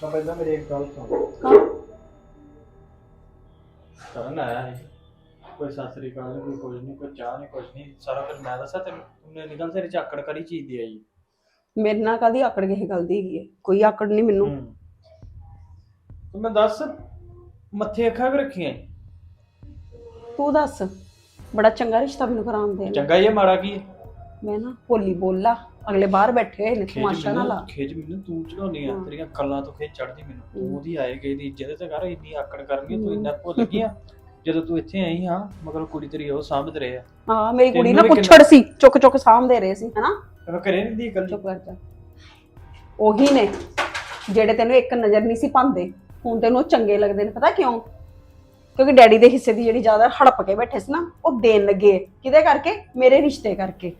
ਤਾਂ ਪਹਿਲਾਂ ਮੇਰੀ ਇੱਕ ਗੱਲ ਸੁਣ। ਕਰਨ ਆਇਆ ਹੈ ਕੋਈ ਸਾਸਰੀ ਕਾਲ ਨਹੀਂ ਕੋਈ ਕੁਝ ਨਹੀਂ ਕੋਈ ਚਾਹ ਨਹੀਂ ਕੁਝ ਨਹੀਂ ਸਾਰਾ ਕੁਝ ਮੈਂ ਦੱਸਾਂ ਤੈਨੂੰ। ਤੂੰ ਇੰਨੀ ਗੱਲ ਤੇਰੇ ਚਾਕੜ ਕਰੀ ਚੀਜ਼ ਦੀ ਆਈ। ਮੇਰੇ ਨਾਲ ਕਾਦੀ ਆਕੜ ਕਿਸੇ ਗੱਲ ਦੀ ਹੈਗੀ ਹੈ ਕੋਈ ਆਕੜ ਨਹੀਂ ਮੈਨੂੰ। ਤੂੰ ਮੈਂ ਦੱਸ ਮੱਥੇ ਅੱਖਾਂ ਕਿ ਰੱਖੀਆਂ? ਤੂੰ ਦੱਸ ਬੜਾ ਚੰਗਾ ਰਿਸ਼ਤਾ ਮੈਨੂੰ ਕਰਾਉਂਦੇ ਨੇ ਚੰਗਾ ਹੀ ਹੈ ਮਾੜਾ ਕੀ ਹੈ? ਮੈਂ ਨਾ ਭੋਲੀ ਬੋਲਾ ਅਗਲੇ ਬਾਹਰ ਬੈਠੇ ਹੋਏ ਨੇ ਤਮਾਸ਼ਾ ਨਾ ਲਾ ਖਿੱਚ ਮੈਨੂੰ ਤੂੰ ਚੜਾਉਣੀ ਆ। ਤੇਰੀਆਂ ਗੱਲਾਂ ਤੋਂ ਖਿੱਚ ਚੜਦੀ ਮੈਨੂੰ। ਤੂੰ ਉਹਦੀ ਆਏ ਗਈ ਦੀ ਇੱਜ਼ਤ ਤੇ ਕਰ ਇੰਨੀ ਆਕੜ ਕਰਨੀ ਤੂੰ। ਇੰਨਾ ਭੁੱਲ ਗਈ ਆ। ਜਦੋਂ ਤੂੰ ਇੱਥੇ ਆਈ ਹਾਂ ਮਗਰ ਕੁੜੀ ਤੇਰੀ ਉਹ ਸਾਂਭਦੇ ਰਹੇ ਆ। ਹਾਂ ਮੇਰੀ ਕੁੜੀ ਨਾ ਵੀ ਕੁੱਛੜ ਸੀ ਚੁੱਕ ਚੁੱਕ ਸਾਂਭਦੇ ਰਹੇ ਸੀ ਹਨਾ? ਮੈਂ ਘਰੇ ਨਹੀਂ ਦੀ ਗੱਲ ਚੁੱਪ ਕਰ ਜਾ। ਉਹੀ ਨੇ ਜਿਹੜੇ ਤੈਨੂੰ ਇੱਕ ਨਜ਼ਰ ਨਹੀਂ ਸੀ ਪਾਉਂਦੇ ਹੁਣ ਤੈਨੂੰ ਚੰਗੇ ਲੱਗਦੇ ਨੇ ਪਤਾ ਕਿਉਂ? ਕਿਉਂਕਿ ਡੈਡੀ ਦੇ ਹਿੱਸੇ ਦੀ ਜਿਹੜੀ ਜ਼ਿਆਦਾ ਹੜਪ ਕੇ ਬੈਠੇ ਸੀ ਨਾ ਉਹ ਦੇਣ ਲੱਗੇ ਕਿਹਦੇ ਕਰਕੇ? ਮੇਰੇ ਰਿਸ਼ਤੇ ਕਰਕੇ।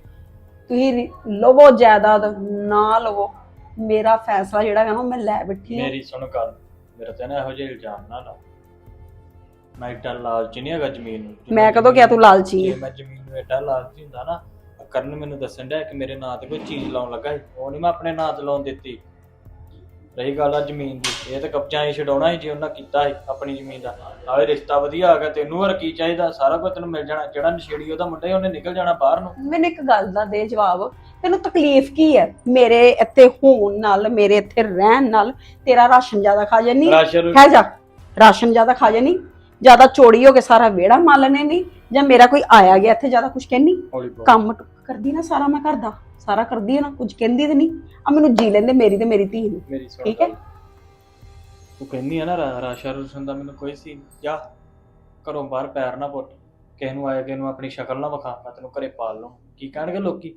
ਤੁਸੀਂ ਰਿ- ਲਵੋ ਜਾਇਦਾਦ ਨਾ ਲਵੋ। ਮੇਰਾ ਫੈਸਲਾ ਜਿਹੜਾ ਹੈ ਨਾ ਉਹ ਮੈਂ ਲੈ ਬੈਠੀ ਹਾਂ। ਮੇਰੀ ਸੁਣ ਗੱਲ। ਮੇਰਾ ਤੇ ਨਾ ਇਹੋ ਜਿਹੇ ਇਲਜ਼ਾਮ ਨਾ ਲਾ ਮੈਂ ਏਡਾ ਲਾਲਚੀ ਨਹੀਂ ਹੈਗਾ ਜ਼ਮੀਨ ਨੂੰ। ਜੇ ਮੈਂ ਕਦੋਂ ਕਿਹਾ ਤੂੰ ਲਾਲਚੀ ਜੇ ਹੈ? ਮੈਂ ਜ਼ਮੀਨ ਨੂੰ ਏਡਾ ਲਾਲਚੀ ਹੁੰਦਾ ਨਾ ਕਰਨ ਮੈਨੂੰ ਦੱਸਣ ਡਿਆ ਕਿ ਮੇਰੇ ਨਾਂ ਤੇ ਕੋਈ ਚੀਜ਼ ਲਾਉਣ ਲੱਗਾ ਸੀ। ਉਹ ਨਹੀਂ ਮੈਂ ਆਪਣੇ ਨਾਂ ਤੇ ਲਾਉਣ ਦਿੱਤੀ। ਰਹੀ ਗੱਲ ਆ ਜ਼ਮੀਨ ਦੀ। ਇਹ ਤਾਂ ਕਬਜ਼ਾ ਹੀ ਛਡਾਉਣਾ ਸੀ ਜੇ ਉਹਨਾਂ ਕੀਤਾ ਸੀ ਆਪਣੀ ਜ਼ਮੀਨ ਦਾ। ਨਾਲੇ ਰਿਸ਼ਤਾ ਵਧੀਆ ਆ ਗਿਆ ਤੈਨੂੰ ਹੋਰ ਕੀ ਚਾਹੀਦਾ? ਸਾਰਾ ਕੁਝ ਤੈਨੂੰ ਮਿਲ ਜਾਣਾ। ਜਿਹੜਾ ਨਸ਼ੇੜੀ ਉਹਦਾ ਮੁੰਡਾ ਹੀ ਉਹਨੇ ਨਿਕਲ ਜਾਣਾ ਬਾਹਰ ਨੂੰ। ਮੈਨੂੰ ਇੱਕ ਗੱਲ ਦਾ ਦੇ ਜਵਾਬ। ਤੈਨੂੰ ਤਕਲੀਫ ਕੀ ਹੈ? ਮੇਰੇ ਇੱਥੇ ਹੋਣ ਨਾਲ ਮੇਰੇ ਇੱਥੇ ਰਹਿਣ ਨਾਲ ਤੇਰਾ ਰਾਸ਼ਨ ਜ਼ਿਆਦਾ ਖਾ ਜਾਨੀ? ਰਾਸ਼ਨ? ਖਾ ਜਾ। ਰਾਸ਼ਨ ਜ਼ਿਆਦਾ ਖਾ ਜਾਨੀ? ਜ਼ਿਆਦਾ ਚੋੜੀ ਹੋ ਕੇ ਸਾਰਾ ਵਿਹੜਾ ਮਾਲਣੇ ਨਹੀਂ ਜਾਂ ਮੇਰਾ ਕੋਈ ਆਇਆ ਗਿਆ ਇੱਥੇ ਜ਼ਿਆਦਾ ਕੁਝ ਕਹਿਨੀ। ਕੰਮ ਟੁੱਕ ਕਰਦੀ ਨਾ ਸਾਰਾ ਮੈਂ ਕਰਦਾ ਸਾਰਾ ਕਰਦੀ ਹੈ ਨਾ ਕੁਝ ਕਹਿੰਦੀ ਤੇ ਨਹੀਂ। ਆ ਮੈਨੂੰ ਜੀ ਲੈਂਦੇ ਮੇਰੀ ਤੇ ਮੇਰੀ ਧੀ ਨੂੰ। ਮੇਰੀ ਸੁਣ ਠੀਕ ਹੈ। ਤੂੰ ਕਹਿੰਦੀ ਆ ਨਾ ਰਾ- ਰਾਸ਼ਾ ਰੂਸ਼ਨ ਦਾ ਮੈਨੂੰ ਕੋਈ ਸੀ। ਜਾ ਘਰੋਂ ਬਾਹਰ ਪੈਰ ਨਾ ਪੁੱਟ। ਕਿਸੇ ਨੂੰ ਆਇਆ ਕਿਸੇ ਨੂੰ ਆਪਣੀ ਸ਼ਕਲ ਨਾ ਵਿਖਾ। ਮੈਂ ਤੈਨੂੰ ਘਰੇ ਪਾਲ ਲਵਾਂ ਕੀ ਕਹਿਣਗੇ ਲੋਕੀ?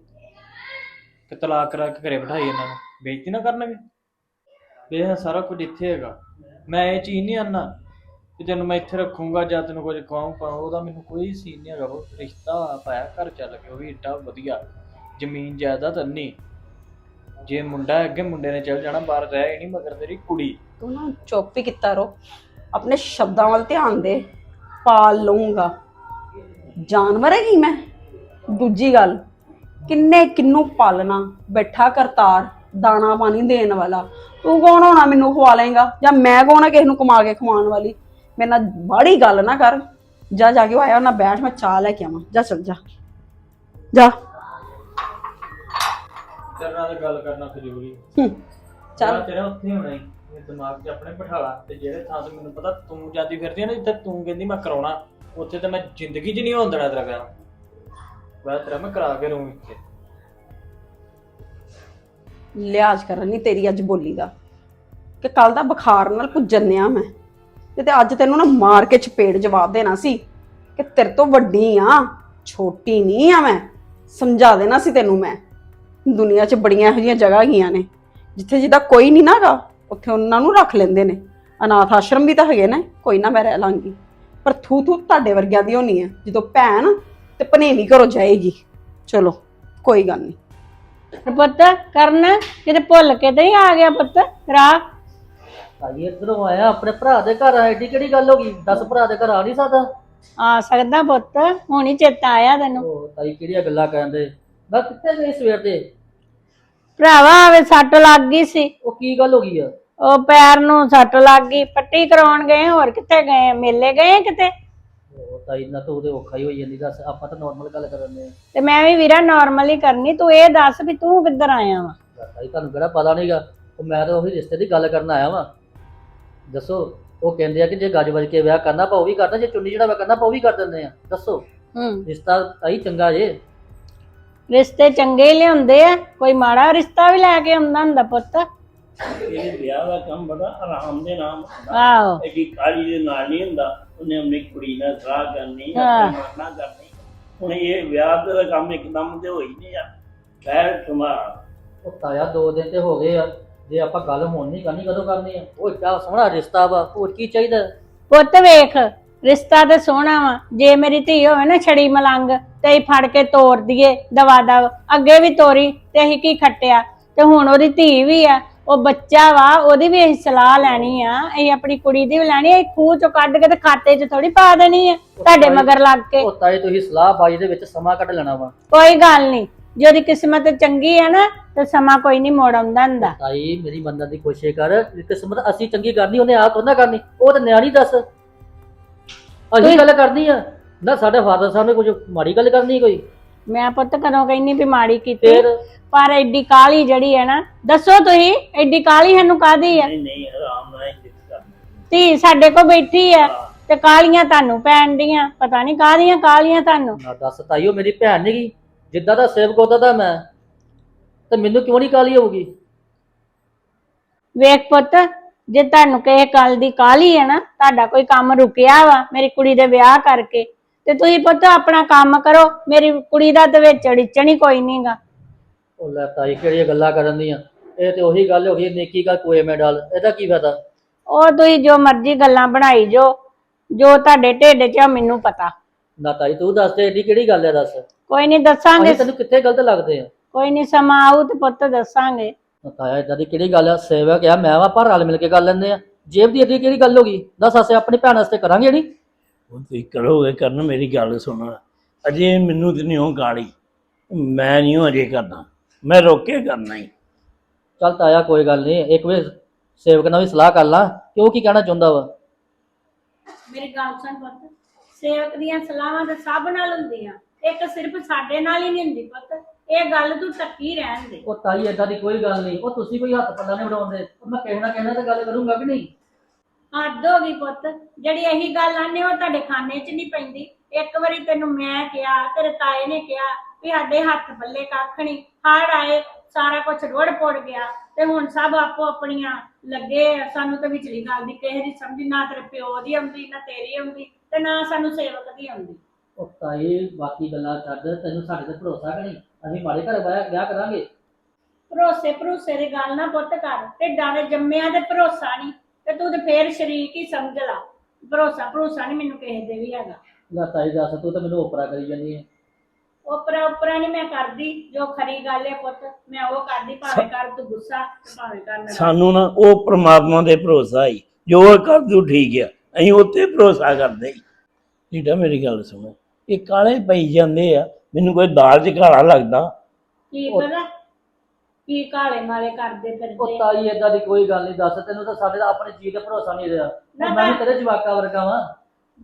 ਕਿ ਤਲਾਕ ਕਰਾ ਕੇ ਘਰੇ ਬਿਠਾਈ ਇਹਨਾਂ ਨੂੰ। ਬੇਇੱਜ਼ਤੀ ਨਾ ਕਰਨਗੇ? ਵੀ ਇਹ ਸਾਰਾ ਕੁਝ ਇੱਥੇ ਹੈਗਾ। ਮੈਂ ਇਹ ਚੀਜ਼ ਨਹੀਂ ਆਨਾ ਕਿ ਤੈਨੂੰ ਮੈਂ ਇੱਥੇ ਰੱਖੂੰਗਾ ਜਾਂ ਤੈਨੂੰ ਕੁਝ ਕਹਾਉਂ ਪਾਉਂ ਉਹਦਾ ਮੈਨੂੰ ਕੋਈ ਸੀਨ ਨਹੀਂ ਹੈਗਾ। ਉਹ ਰਿਸ਼ਤਾ ਪਾਇਆ ਘਰ ਚੱਲ ਕੇ। ਉਹ ਵੀ ਏਡਾ ਵਧੀਆ। ਜ਼ਮੀਨ ਜਾਇਦਾਦ ਅੰਨੀ। ਜੇ ਮੁੰਡਾ ਅੱਗੇ ਮੁੰਡੇ ਨੇ ਚੱਲ ਜਾਣਾ, ਬਾਹਰ ਰਹਿ ਨਹੀਂ, ਮਗਰ ਤੇਰੀ ਕੁੜੀ। ਤੂੰ ਨਾ ਚੁੱਪ ਹੀ ਕੀਤਾ ਰੋ। ਆਪਣੇ ਸ਼ਬਦਾਂ ਵੱਲ ਧਿਆਨ ਦੇ। ਪਾਲ ਲਊਂਗਾ। ਜਾਨਵਰ ਹੈਗੀ ਮੈਂ। ਦੂਜੀ ਗੱਲ, ਕਿੰਨੇ ਕਿੰਨੂੰ ਪਾਲਣਾ? ਬੈਠਾ ਕਰਤਾਰ, ਦਾਣਾ ਪਾਣੀ ਦੇਣ ਵਾਲਾ। ਤੂੰ ਕੌਣ ਹੋਣਾ ਮੈਨੂੰ ਖਵਾ ਲੇਗਾ ਜਾਂ ਮੈਂ ਕੌਣ ਆ ਕਿਸੇ ਨੂੰ ਕਮਾ ਕੇ ਖਵਾਉਣ ਵਾਲੀ? ਮੇਰੇ ਨਾਲ ਬਾੜੀ ਗੱਲ ਨਾ ਕਰ। ਜਾ ਜਾ ਕੇ ਉਹ ਆਇਆ ਉਹਨਾਂ ਬੈਠ, ਮੈਂ ਚਾਹ ਲੈ ਕੇ ਆਵਾਂ। ਜਾ, ਚੱਲ ਜਾ। ਜਾ। ਤੇਰੇ ਨਾਲ ਗੱਲ ਕਰਨਾ ਜ਼ਰੂਰੀ ਹੂੰ, ਚੱਲ। ਤੇਰਾ ਉੱਥੇ ਹੋਣਾ ਹੀ। ਇਹ ਦਿਮਾਗ 'ਚ ਆਪਣੇ ਬਿਠਾਲਾ ਤੇ ਜਿਹੜੇ ਥਾਂ ਤੇ ਮੈਨੂੰ ਪਤਾ ਤੂੰ ਜਾਂਦੀ ਫਿਰਦੀ ਆ ਨਾ ਜਿੱਥੇ ਤੂੰ ਕਹਿੰਦੀ ਮੈਂ ਕਰਾਉਣਾ ਉੱਥੇ ਤੇ ਮੈਂ ਜ਼ਿੰਦਗੀ 'ਚ ਨਹੀਂ ਹੋਣ ਦੇਣਾ ਤੇਰਾ ਵਿਆਹ ਵਿਆਹ ਤੇਰਾ ਮੈਂ ਕਰਾ ਕੇ ਰਹੂੰ ਇੱਥੇ। ਲਿਹਾਜ਼ ਕਰਨ ਨਹੀਂ ਤੇਰੀ ਅੱਜ ਬੋਲੀ ਦਾ। ਕਿ ਕੱਲ ਦਾ ਬੁਖਾਰ ਨਾਲ ਪੁੱਜਣਿਆ ਮੈਂ। ਤੇ ਤੇ ਅੱਜ ਤੈਨੂੰ ਨਾ ਮਾਰ ਕੇ ਚਪੇੜ ਜਵਾਬ ਦੇਣਾ ਸੀ ਕਿ ਤੇਰੇ ਤੋਂ ਵੱਡੀ ਆ ਛੋਟੀ ਨਹੀਂ ਆ ਮੈਂ। ਸਮਝਾ ਦੇਣਾ ਸੀ ਤੈਨੂੰ ਮੈਂ। ਦੁਨੀਆ 'ਚ ਬੜੀਆਂ ਇਹੋ ਜਿਹੀਆਂ ਜਗ੍ਹਾ ਹੈਗੀਆਂ ਨੇ ਜਿੱਥੇ ਜਿਹਦਾ ਕੋਈ ਨਹੀਂ ਨਾਗਾ ਉੱਥੇ ਉਹਨਾਂ ਨੂੰ ਰੱਖ ਲੈਂਦੇ ਨੇ। ਅਨਾਥ ਆਸ਼ਰਮ ਵੀ ਤਾਂ ਹੈਗੇ ਨੇ ਕੋਈ ਨਾ ਮੈਂ ਰਹਿ ਲਾਂਗੀ। ਪਰ ਥੂ ਥੂ ਤੁਹਾਡੇ ਵਰਗਿਆਂ ਦੀ ਹੋਣੀ ਹੈ ਜਦੋਂ ਭੈਣ ਤੇ ਭਨੇਵੀ ਘਰੋਂ ਜਾਏਗੀ ਚਲੋ ਕੋਈ ਗੱਲ ਨਹੀਂ ਪੁੱਤ ਕਰਨ ਕਿਤੇ ਭੁੱਲ ਕੇ ਤੇ ਹੀ ਆ ਗਿਆ ਪੁੱਤ ਰਾ ਭਾਈ ਇੱਧਰੋਂ ਆਇਆ ਆਪਣੇ ਭਰਾ ਦੇ ਘਰ ਆਇਆ ਏਡੀ ਕਿਹੜੀ ਗੱਲ ਹੋ ਗਈ? ਦੱਸ ਭਰਾ ਦੇ ਘਰ ਆ ਨਹੀਂ ਸਕਦਾ? ਆ ਸਕਦਾ ਪੁੱਤ ਹੁਣ ਹੀ ਚੇਤਾ ਆਇਆ ਤੈਨੂੰ। ਉਹ ਤਾਈ ਕਿਹੜੀਆਂ ਗੱਲਾਂ ਕਰਦੇ ਮੈਂ ਕਿੱਥੇ ਗਈ ਸਵੇਰ ਦੇ? ਭਰਾਵਾ ਸੱਟ ਲੱਗ ਗਈ ਸੀ। ਉਹ ਕੀ ਗੱਲ ਹੋ ਗਈ ਆ? ਉਹ ਪੈਰ ਨੂੰ ਸੱਟ ਲੱਗ ਗਈ। ਪੱਟੀ ਕਰਾਉਣ ਗਏ ਹੋਰ ਕਿੱਥੇ ਗਏ? ਮੇਲੇ ਗਏ ਕਿਤੇ? ਉਹ ਤਾਈ ਨਾ ਤੂੰ ਉਹਦੇ ਔਖਾ ਹੀ ਹੋਈ ਜਾਂਦੀ ਦੱਸ ਆਪਾਂ ਤਾਂ ਨਾਰਮਲ ਗੱਲ ਕਰਨੇ ਤੇ ਮੈਂ ਵੀ ਵੀਰਾ ਨਾਰਮਲੀ ਕਰਨੀ। ਤੂੰ ਇਹ ਦੱਸ ਵੀ ਤੂੰ ਕਿੱਧਰ ਆਇਆ ਵਾ? ਆ ਤਾਈ ਤੁਹਾਨੂੰ ਕਿਹੜਾ ਪਤਾ ਨਹੀਂਗਾ ਉਹ ਮੈਂ ਤਾਂ ਉਹੀ ਰਿਸ਼ਤੇ ਦੀ ਗੱਲ ਕਰਨ ਆਇਆ ਵਾਂ। ਦੱਸੋ ਉਹ ਕਹਿੰਦੇ ਆ ਕਿ ਜੇ ਗੱਜ ਵੱਜ ਕੇ ਵਿਆਹ ਕਰਨਾ ਆਪਾਂ ਉਹ ਵੀ ਕਰਨਾ ਜੇ ਚੁੰਨੀ ਜਿਹੜਾ ਕਰਨਾ ਆਪਾਂ ਉਹ ਵੀ ਕਰ ਦਿੰਦੇ ਆ। ਦੱਸੋ ਹੂੰ। ਰਿਸ਼ਤਾ ਤਾਈ ਚੰਗਾ ਜੇ। ਰਿਸ਼ਤੇ ਚੰਗੇ ਲਿਆਉਂਦੇ ਆ ਕੋਈ ਮਾੜਾ ਰਿਸ਼ਤਾ ਵੀ ਲੈ ਕੇ ਆਉਂਦਾ ਹੁੰਦਾ ਪੁੱਤ। ਇਹ ਵਿਆਹ ਦਾ ਕੰਮ ਬੜਾ ਆਰਾਮ ਦੇ ਨਾਮ ਆਹੋ। ਐਡੀ ਕਾਲੀ ਦੇ ਨਾਲ ਨਹੀਂ ਹੁੰਦਾ ਉਹਨੇ ਆਪਣੀ ਕੁੜੀ ਨਾਲ ਸਲਾਹ ਕਰਨੀ। ਆਪਣੀ ਮਰਨਾ ਕਰਨੀ। ਹੁਣ ਇਹ ਵਿਆਹ ਦਾ ਕੰਮ ਇੱਕਦਮ ਤੇ ਹੋਈ ਨਹੀਂ ਆ ਬੈਠ ਸੁਮਾਰ ਉਹ ਤਾਇਆ ਦੋ ਦਿਨ ਤੇ ਹੋ ਗਏ ਆ ਜੇ ਆਪਾਂ ਗੱਲ ਹੁਣ ਨਹੀਂ ਕਰਨੀ ਕਦੋਂ ਕਰਨੀ ਆ? ਉਹ ਸੋਹਣਾ ਰਿਸ਼ਤਾ ਵਾ ਹੋਰ ਕੀ ਚਾਹੀਦਾ? ਪੁੱਤ ਵੇਖ ਰਿਸ਼ਤਾ ਤੇ ਸੋਹਣਾ ਵਾ। ਜੇ ਮੇਰੀ ਧੀ ਹੋਵੇ ਨਾ ਛੜੀ ਮਲੰਗ ਤੇ ਹੀ ਫੜ ਕੇ ਤੋੜ ਦਈਏ ਦਵਾ ਦਵ। ਅੱਗੇ ਵੀ ਤੋਰੀ ਤੇ ਅਸੀਂ ਕੀ ਖੱਟਿਆ? ਤੇ ਹੁਣ ਉਹਦੀ ਧੀ ਵੀ ਆ ਉਹ ਬੱਚਾ ਵਾ ਉਹਦੀ ਵੀ ਅਸੀਂ ਸਲਾਹ ਲੈਣੀ ਆ। ਅਸੀਂ ਆਪਣੀ ਕੁੜੀ ਦੀ ਵੀ ਲੈਣੀ ਆ ਇਹ ਖੂਹ ਚੋਂ ਕੱਢ ਕੇ ਤੇ ਖਾਤੇ 'ਚ ਥੋੜੀ ਪਾ ਦੇਣੀ ਆ ਤੁਹਾਡੇ ਮਗਰ ਲੱਗ ਕੇ। ਉਹ ਤਾਏ ਤੁਸੀਂ ਸਲਾਹ ਬਾਜੀ ਦੇ ਵਿੱਚ ਸਮਾਂ ਕੱਢ ਲੈਣਾ ਵਾ। ਕੋਈ ਗੱਲ ਨਹੀਂ। ਜੇ ਉਹਦੀ ਕਿਸਮਤ ਚੰਗੀ ਹੈ ਨਾ ਤੇ ਸਮਾਂ ਕੋਈ ਨਹੀਂ ਮੋੜ ਆਉਂਦਾ ਹੁੰਦਾ। ਤਾਈ ਮੇਰੀ ਮੰਨਣ ਦੀ ਕੋਸ਼ਿਸ਼ ਕਰ ਕਿਸਮਤ ਅਸੀਂ ਚੰਗੀ ਕਰਨੀ ਉਹਨੇ ਆਪ ਥੋੜਾ ਕਰਨੀ। ਉਹ ਤਾਂ ਨਿਆਣੀ ਦੱਸ। ਅਸੀਂ ਗੱਲ ਕਰਨੀ ਆ? ਨਾ ਸਾਡੇ ਫਾਦਰ ਸਾਹਿਬ ਨੇ ਕੁਝ ਮਾੜੀ ਗੱਲ ਕਰਨੀ ਕੋਈ? ਮੈਂ ਪੁੱਤ ਕਦੋਂ ਕਹਿੰਨੀ ਵੀ ਮਾੜੀ ਕੀਤੀ। ਫੇਰ? ਪਰ ਐਡੀ ਕਾਲੀ ਜਿਹੜੀ ਹੈ ਨਾ ਦੱਸੋ ਤੁਸੀਂ ਐਡੀ ਕਾਲੀ ਸਾਨੂੰ ਕਾਦੀ ਆ? ਨਹੀਂ ਨਹੀਂ ਆਰਾਮ ਨਾਲ ਹੀ ਜਿੱਤ ਕਰਨੀ। ਧੀ ਸਾਡੇ ਕੋ ਬੈਠੀ ਆ ਤੇ ਕਾਲੀਆਂ ਤੁਹਾਨੂੰ ਪੈਣ ਡੀਆਂ? ਪਤਾ ਨਹੀਂ ਕਾਹਦੀਆਂ ਕਾਲੀਆਂ ਤੁਹਾਨੂੰ? ਨਾ ਦੱਸ ਤਾਈ ਉਹ ਮੇਰੀ ਭੈਣ ਨੀ ਗੀ ਜਿੱਦਾਂ ਦਾ ਸੇਵਕ ਉਹਦਾ ਦਾ ਮੈਂ। ਤੇ ਮੈਨੂੰ ਕਿਉਂ ਨਹੀਂ ਕਾਲੀ ਹੋਊਗੀ? ਵੇਖ ਪੁੱਤ ਜੇ ਤੁਹਾਨੂੰ ਕਿਸੇ ਗੱਲ ਦੀ ਕਾਲੀ ਹੈ ਨਾ ਤੁਹਾਡਾ ਕੋਈ ਕੰਮ ਰੁਕਿਆ ਵਾ ਮੇਰੀ ਕੁੜੀ ਦੇ ਵਿਆਹ ਕਰਕੇ ਤੇ ਤੁਸੀਂ ਪੁੱਤ ਆਪਣਾ ਕੰਮ ਕਰੋ ਮੇਰੀ ਕੁੜੀ ਦਾ ਤੇ ਵਿੱਚ ਅੜਿਚਣ ਕੋਈ ਨਹੀਂਗਾ ਉਹ ਲੈ ਤਾਈ ਕਿਹੜੀਆਂ ਗੱਲਾਂ ਕਰਨ ਦੀਆਂ? ਇਹ ਤੇ ਉਹੀ ਗੱਲ ਹੋ ਗਈ ਨੇਕੀ ਕਾ ਕੋਏ ਮੈਂ ਡਾਲ ਇਹਦਾ ਕੀ ਫਾਇਦਾ? ਉਹ ਤੁਸੀਂ ਜੋ ਮਰਜ਼ੀ ਗੱਲਾਂ ਬਣਾਈ ਜੋ ਜੋ ਤੁਹਾਡੇ ਢਿੱਡ 'ਚ ਆ ਮੈਨੂੰ ਪਤਾ। ਨਾ ਤਾਈ ਤੂੰ ਦੱਸ ਦੇ ਏਡੀ ਕਿਹੜੀ ਗੱਲ ਹੈ ਦੱਸ? ਕੋਈ ਨਹੀਂ ਦੱਸਾਂਗੇ। ਅਸੀਂ ਤੈਨੂੰ ਕਿੱਥੇ ਗਲਤ ਲੱਗਦੇ ਆ? ਕੋਈ ਨਹੀਂ ਸਮਾਂ ਆਊ ਤੇ ਪੁੱਤ ਦੱਸਾਂਗੇ। ਤਾਇਆ ਇਦਾਂ ਦੀ ਕਿਹੜੀ ਗੱਲ ਆ? ਸੇਵਕ ਆ ਮੈਂ ਵਾ ਪਰ ਰਲ ਮਿਲ ਕੇ ਕਰ ਲੈਂਦੇ ਆ। ਜੇਬ ਦੀ ਏਡੀ ਕਿਹੜੀ ਗੱਲ ਹੋ ਗਈ? ਦੱਸ ਅਸੀਂ ਆਪਣੀ ਭੈਣ ਵਾਸਤੇ ਕਰਾਂਗੇ ਨਹੀਂ? ਉਹ ਤੁਸੀਂ ਕਰੋਗੇ ਕਰਨ ਮੇਰੀ ਗੱਲ ਸੁਣੋ। ਅਜੇ ਮੈਨੂੰ ਤੇ ਨਹੀਂ ਉਹ ਗਾਲੀ। ਮੈਂ ਨਹੀਂ ਉਹ ਅਜੇ ਕਰਨਾ ਮੈਂ ਰੋਕ ਕੇ ਕਰਨਾ ਹੀ। ਚੱਲ ਤਾਇਆ ਕੋਈ ਗੱਲ ਨਹੀਂ। ਇੱਕ ਵੇ ਸੇਵਕ ਨਾਲ ਵੀ ਸਲਾਹ ਕਰ ਲਾਂ। ਕਿ ਉਹ ਕੀ ਕਹਿਣਾ ਚਾਹੁੰਦਾ ਵਾ? ਮੇਰੀ ਗੱਲ ਸੁਣ ਪੁੱਤ। ਸੇਵਕ ਦੀਆਂ ਸਲਾਹਾਂ ਤਾਂ ਸਭ ਨਾਲ ਹੁੰਦੀਆਂ। ਇੱਕ ਸਿਰਫ ਸਾਡੇ ਨਾਲ ਹੀ ਨਹੀਂ ਹੁੰਦੀ ਪੁੱਤ। ਇਹ ਗੱਲ ਤੂੰ ਟੱਕੀ ਰਹਿਣ ਦੇ। ਉਹ ਤਾਈ ਏਦਾਂ ਦੀ ਕੋਈ ਗੱਲ ਨਹੀਂ। ਉਹ ਤੁਸੀਂ ਕੋਈ ਹੱਥ ਪੱਲਾ ਨਹੀਂ ਵਡਾਉਂਦੇ ਉਹ ਮੈਂ ਕਹਿਣਾ ਕਹਿਣਾ ਤਾਂ ਗੱਲ ਕਰੂੰਗਾ ਕਿ ਨਹੀਂ? ਹੱਦ ਹੋ ਗਈ ਪੁੱਤ। ਜਿਹੜੀ ਇਹੀ ਗੱਲ ਆਨੇ ਉਹ ਤੁਹਾਡੇ ਖਾਨੇ 'ਚ ਨਹੀਂ ਪੈਂਦੀ। ਇੱਕ ਵਾਰੀ ਤੈਨੂੰ ਮੈਂ ਕਿਹਾ ਤੇਰੇ ਤਾਏ ਨੇ ਕਿਹਾ ਵੀ ਸਾਡੇ ਹੱਥ ਪੱਲੇ ਕੱਖ ਨਹੀਂ। ਹੜ ਆਏ ਸਾਰਾ ਕੁਝ ਰੋੜ ਪੜ ਗਿਆ ਤੇ ਹੁਣ ਸਭ ਆਪੋ ਆਪਣੀਆਂ ਲੱਗੇ ਆ। ਸਾਨੂੰ ਤਾਂ ਵਿਚਲੀ ਗੱਲ ਦੀ ਕਿਸੇ ਦੀ ਸਮਝ ਨਾ ਤੇਰੇ ਪਿਓ ਦੀ ਆਉਂਦੀ ਨਾ ਤੇਰੀ ਆਉਂਦੀ ਤੇ ਨਾ ਸਾਨੂੰ ਸੇਵਕ ਦੀ ਆਉਂਦੀ। ਉਹ ਤਾਈ ਬਾਕੀ ਗੱਲਾਂ ਛੱਡ ਤੈਨੂੰ ਸਾਡੇ ਤੇ ਭਰੋਸਾ ਕਿ ਨਹੀਂ? ਅਸੀਂ ਮਾੜੇ ਘਰ ਵਿਆਹ ਵਿਆਹ ਕਰਾਂਗੇ। ਭਰੋਸੇ ਭਰੋਸੇ ਦੀ ਗੱਲ ਨਾ ਪੁੱਤ ਕਰ ਤੇ ਡਾਰੇ ਜੰਮਿਆ ਤੇ ਭਰੋਸਾ ਨਹੀਂ ਤੇ ਤੂੰ ਤੇ ਫੇਰ ਸ਼ਰੀਕ ਹੀ ਸਮਝ ਲਾ। ਭਰੋਸਾ ਭਰੋਸਾ ਨਹੀਂ ਮੈਨੂੰ ਕਿਸੇ ਦੇ ਵੀ ਹੈਗਾ। ਲੈ ਤਾਈ ਦੱਸ ਤੂੰ ਤਾਂ ਮੈਨੂੰ ਓਪਰਾ ਕਰੀ ਜਾਂਦੀ ਹੈ ਉਪਰਾ ਉਪਰਾ ਨਹੀਂ ਮੈਂ ਕਰਦੀ ਜੋ ਖਰੀ ਗੱਲ ਹੈ ਪੁੱਤ ਮੈਂ ਉਹ ਕਰਦੀ ਭਾਵੇਂ ਕਰ ਤੂੰ ਗੁੱਸਾ ਤੇ ਭਾਵੇਂ ਕਰ ਲੜਾ ਸਾਨੂੰ ਨਾ ਉਹ ਪ੍ਰਮਾਤਮਾ ਦੇ ਭਰੋਸਾ ਹੀ ਜੋ ਉਹ ਕਰ ਦੂ ਠੀਕ ਆ ਅਸੀਂ ਉੱਤੇ ਭਰੋਸਾ ਕਰਦੇ ਲੀਡਾ ਮੇਰੀ ਗੱਲ ਸੁਣੋ। ਇਹ ਕਾਲੇ ਪਈ ਜਾਂਦੇ ਆ। ਮੈਨੂੰ ਕੋਈ ਦਾਲ ਚ ਕਾਲਾ ਲੱਗਦਾ। ਕੀ ਪਤਾ? ਕੀ ਕਾਲੇ ਮਾਲੇ ਕਰਦੇ ਉਹ ਫਿਰਦੇ ਤਾਈ ਏਦਾਂ ਦੀ ਕੋਈ ਗੱਲ ਨਹੀਂ ਦੱਸ ਤੈਨੂੰ ਤਾਂ ਸਾਡੇ ਦਾ ਆਪਣੇ ਚੀਜ਼ ਤੇ ਭਰੋਸਾ ਨਹੀਂ ਰਿਹਾ। ਨਾ ਮੈਂ ਵੀ ਤੇਰੇ ਜਵਾਕਾ ਵਰਗਾ ਵਾਂ।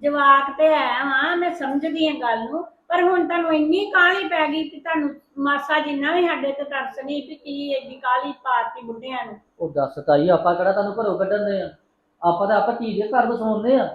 ਜਵਾਕ ਤੇ ਹੈ ਹਾਂ ਮੈਂ ਸਮਝਦੀ ਹਾਂ ਗੱਲ ਨੂੰ। ਪਰ ਹੁਣ ਤੁਹਾਨੂੰ ਇੰਨੀ ਕਾਹਲੀ ਪੈ ਗਈ ਕਿ ਤੁਹਾਨੂੰ ਮਾਸਾ ਜਿੰਨਾ ਵੀ ਸਾਡੇ ਤੇ ਤਰਸ ਨਹੀਂ ਵੀ ਕੀ ਏਡੀ ਕਾਹਲੀ ਪਾਤੀ ਬੁੱਢਿਆਂ ਨੂੰ। ਉਹ ਦੱਸ ਤਾਈ ਆਪਾਂ ਕਿਹੜਾ ਤੁਹਾਨੂੰ ਘਰੋਂ ਕੱਢਣ ਦੇ ਆ? ਆਪਾਂ ਤਾਂ ਆਪਾਂ ਚੀਜ਼ ਦੇ ਘਰ ਵਸਾਉਂਦੇ ਆ।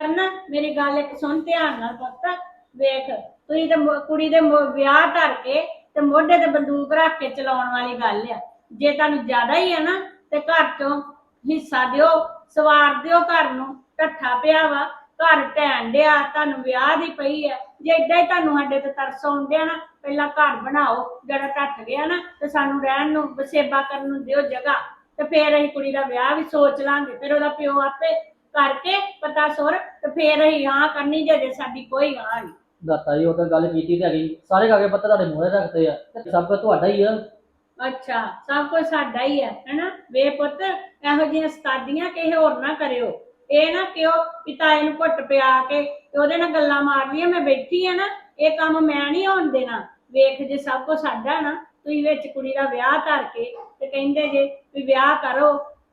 ਕਰਨਾ ਮੇਰੀ ਗੱਲ ਇੱਕ ਸੁਣ ਧਿਆਨ ਨਾਲ ਪੁੱਤ। ਵੇਖ, ਤੁਸੀਂ ਤੇ ਕੁੜੀ ਦੇ ਵਿਆਹ ਧਰ ਕੇ ਤੇ ਮੋਢੇ ਤੇ ਬੰਦੂਕ ਰੱਖ ਕੇ ਚਲਾਉਣ ਵਾਲੀ ਗੱਲ ਆ। ਜੇ ਤੁਹਾਨੂੰ ਜ਼ਿਆਦਾ ਹੀ ਆ ਨਾ, ਤੇ ਘਰ ਚੋਂ ਹਿੱਸਾ ਦਿਓ, ਸਵਾਰ ਦਿਓ ਘਰ ਨੂੰ, ਢੱਠਾ ਪਿਆ ਵਾ, ਘਰ ਢਹਿਣ ਡਿਆ, ਤੁਹਾਨੂੰ ਵਿਆਹ ਦੀ ਪਈ ਆ। ਜੇ ਏਦਾਂ ਹੀ ਤੁਹਾਨੂੰ ਸਾਡੇ ਤੇ ਤਰਸ ਆਉਂਦਿਆ ਨਾ, ਪਹਿਲਾਂ ਘਰ ਬਣਾਓ, ਜਿਹੜਾ ਢੱਠ ਗਿਆ ਨਾ, ਤੇ ਸਾਨੂੰ ਰਹਿਣ ਨੂੰ, ਵਸੇਬਾ ਕਰਨ ਨੂੰ ਦਿਓ ਜਗ੍ਹਾ। ਤੇ ਫੇਰ ਅਸੀਂ ਕੁੜੀ ਦਾ ਵਿਆਹ ਵੀ ਸੋਚ ਲਾਂਗੇ, ਫਿਰ ਉਹਦਾ ਪਿਓ ਆਪੇ ਕਰਕੇ ਪਤਾ ਸੁਰ ਤੇ ਫੇਰ ਅਸੀਂ ਹਾਂ ਕਰਨੀ ਜੇ ਜੇ ਸਾਡੀ ਕੋਈ ਹਾਂ ਨਹੀਂ। ਦਾਤਾ ਜੀ ਉਹ ਤਾਂ ਗੱਲ ਕੀਤੀ ਤੇ ਹੈਗੀ। ਸਾਰੇ ਕਾਗਜ਼ ਪੱਤਰ ਤੁਹਾਡੇ ਮੂਹਰੇ ਰੱਖਦੇ ਆ। ਤੇ ਸਭ ਕੁਝ ਤੁਹਾਡਾ ਹੀ ਆ। ਅੱਛਾ ਸਭ ਕੁਝ ਸਾਡਾ ਹੀ ਹੈ ਹੈਨਾ? ਵੇ ਪੁੱਤ ਇਹੋ ਜਿਹੀਆਂ ਸਤਾਦੀਆਂ ਕਿਸੇ ਹੋਰ ਨਾ ਕਰਿਓ। ਇਹ ਨਾ ਕਿਉਂ ਪਿਤਾਏ ਨੂੰ ਘੁੱਟ ਪਿਆ ਕੇ ਤੇ ਉਹਦੇ ਨਾਲ ਗੱਲਾਂ ਮਾਰਨੀਆਂ ਮੈਂ ਬੈਠੀ ਆ ਨਾ ਇਹ ਕੰਮ ਮੈਂ ਨਹੀਂ ਹੋਣ ਦੇਣਾ। ਵੇਖ ਜੇ ਸਭ ਕੁਝ ਸਾਡਾ ਨਾ ਤੁਸੀਂ ਵਿੱਚ ਕੁੜੀ ਦਾ ਵਿਆਹ ਧਰ ਕੇ ਤੇ ਕਹਿੰਦੇ ਜੇ ਵੀ ਵਿਆਹ ਕਰੋ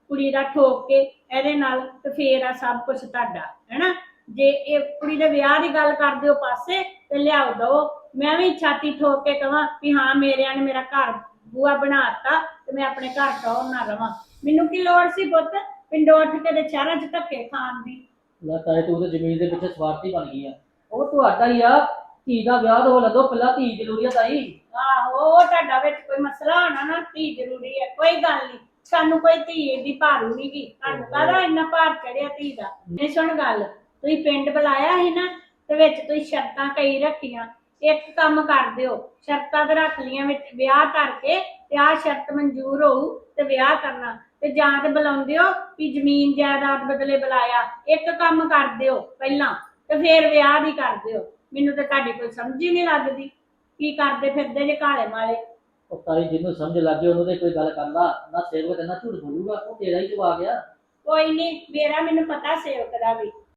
ਕੁੜੀ ਦਾ ਠੋਕ ਕੇ ਇਹਦੇ ਨਾਲ ਤੇ ਫੇਰ ਆ ਸਭ ਕੁਝ ਤੁਹਾਡਾ ਹੈਨਾ? ਜੇ ਇਹ ਕੁੜੀ ਦੇ ਵਿਆਹ ਦੀ ਗੱਲ ਕਰਦੇ ਹੋ ਪਾਸੇ ਤੇ ਲਿਆਓ ਦੋ। ਮੈਂ ਵੀ ਛਾਤੀ ਠੋਕ ਕੇ ਕਹਾਂ ਵੀ ਹਾਂ ਮੇਰਿਆਂ ਨੇ ਮੇਰਾ ਘਰ ਬੂਆ ਬਣਾਤਾ ਤੇ ਮੈਂ ਆਪਣੇ ਘਰ ਟੌਰ ਨਾ ਰਵਾਂ। ਮੈਨੂੰ ਕੀ ਲੋੜ ਸੀ ਪੁੱਤ ਪਿੰਡੋਂ ਉੱਠ ਕੇ ਤੇ ਸ਼ਹਿਰਾਂ 'ਚ ਧੱਕੇ ਖਾਣ ਦੀ? ਲੈ ਤਾਏ ਤੂੰ ਤੇ ਜ਼ਮੀਨ ਦੇ ਪਿੱਛੇ ਸਵਾਰਥੀ ਬਣ ਗਈ ਆ। ਉਹ ਤੁਹਾਡਾ ਹੀ ਆ। ਧੀ ਦਾ ਵਿਆਹ ਹੋ ਲੱਦੋ ਪਹਿਲਾਂ ਧੀ ਜ਼ਰੂਰੀ ਆ ਤਾਈ। ਆਹੋ ਉਹ ਤੁਹਾਡਾ ਵਿੱਚ ਕੋਈ ਮਸਲਾ ਹੋਣਾ ਨਾ ਧੀ ਜ਼ਰੂਰੀ ਹੈ ਕੋਈ ਗੱਲ ਨਹੀਂ ਸਾਨੂੰ ਕੋਈ ਧੀ ਏਡੀ ਭਾਰੂ ਨਹੀਂ ਗੀ। ਤੁਹਾਨੂੰ ਕਾਹਦਾ ਇੰਨਾ ਭਾਰ ਚੜਿਆ ਧੀ ਦਾ। ਇਹ ਸੁਣ ਗੱਲ ਤੁਸੀਂ ਪਿੰਡ ਬੁਲਾਇਆ ਸੀ ਨਾ ਤੇ ਵਿੱਚ ਤੁਸੀਂ ਸ਼ਰਤਾਂ ਕਈ ਰੱਖੀਆਂ। ਇੱਕ ਕੰਮ ਕਰ ਦਿਓ ਸ਼ਰਤਾਂ ਤੇ ਰੱਖ ਲੀਆਂ ਵਿੱਚ ਵਿਆਹ ਕਰਕੇ ਤੇ ਆਹ ਸ਼ਰਤ ਮਨਜ਼ੂਰ ਹੋਊ ਤੇ ਵਿਆਹ ਕਰਨਾ। ਤੇ ਜਾਂ ਤੇ ਬੁਲਾਉਂਦੇ ਹੋ ਵੀ ਜ਼ਮੀਨ ਜਾਇਦਾਦ ਬਦਲੇ ਬੁਲਾਇਆ। ਇੱਕ ਕੰਮ ਕਰ ਦਿਓ ਪਹਿਲਾਂ ਤੇ ਫੇਰ ਵਿਆਹ ਦੀ ਕਰ ਦਿਓ। ਮੈਨੂੰ ਤਾਂ ਤੁਹਾਡੀ ਕੋਈ ਸਮਝ ਹੀ ਨਹੀਂ ਲੱਗਦੀ। ਕੀ ਕਰਦੇ ਫਿਰਦੇ ਜੇ ਕਾਲੇ ਮਾਲੇ ਉਹ ਤਾਈ ਜਿਹਨੂੰ ਸਮਝ ਲੱਗ ਗਈ, ਉਹਨੂੰ ਤੇ ਕੋਈ ਗੱਲ ਕਰਦਾ ਨਾ ਸੇਵਕ ਤੇ ਨਾ ਝੂਠ ਬੋਲੂਗਾ, ਉਹ ਤੇਰਾ ਹੀ ਜਵਾਬ ਆ। ਕੋਈ ਨਹੀਂ, ਮੇਰਾ ਮੈਨੂੰ ਪਤਾ ਸੇਵਕ ਦਾ ਵੀ।